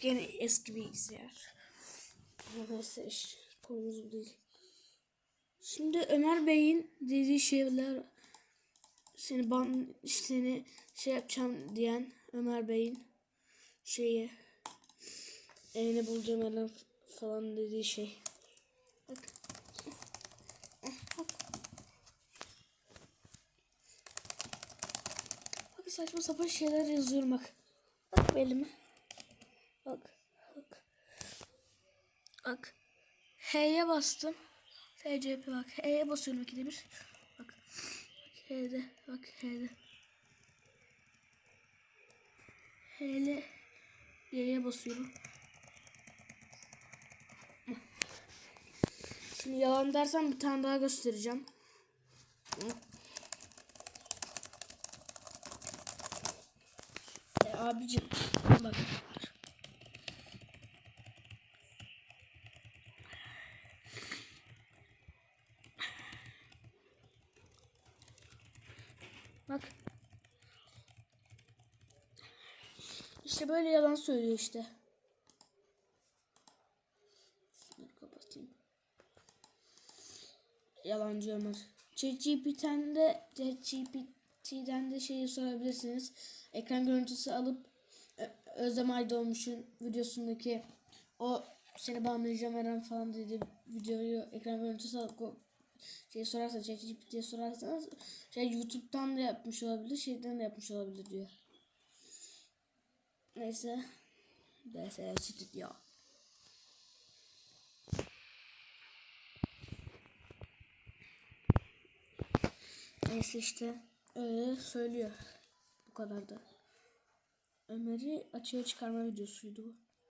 Gene eski bilgisayar. Neyse işte konumuz değil. Şimdi Ömer Bey'in dediği şeyler seni ban seni şey yapacağım diyen Ömer Bey'in şeyi evini bulacağım hemen falan dediği şey. Bak. Eh, Bak. Bak saçma sapan şeyler yazıyorum bak. Bak belime. Bak. Bak. Bak. H'ye bastım. TCP bak. H'ye basıyorum ikide bir. Bak. Bak H'de. Bak H'de. H'le Y'ye basıyorum. Şimdi yalan dersem bir tane daha göstereceğim. E, abicim bak. Bak. İşte böyle yalan söylüyor işte. Şunları kapatayım. Yalancı Ömer. ChatGPT'den de ChatGPT'den de şeyi sorabilirsiniz. Ekran görüntüsü alıp Özlem Aydoğmuş'un videosundaki o seni banlayacağım Eren falan dedi videoyu ekran görüntüsü alıp şey sorarsa ChatGPT'ye sorarsanız şey YouTube'dan da yapmış olabilir şeyden de yapmış olabilir diyor. Neyse. Neyse stüdyo. Neyse işte öyle söylüyor. Bu kadar da. Ömer'i açığa çıkarma videosuydu bu.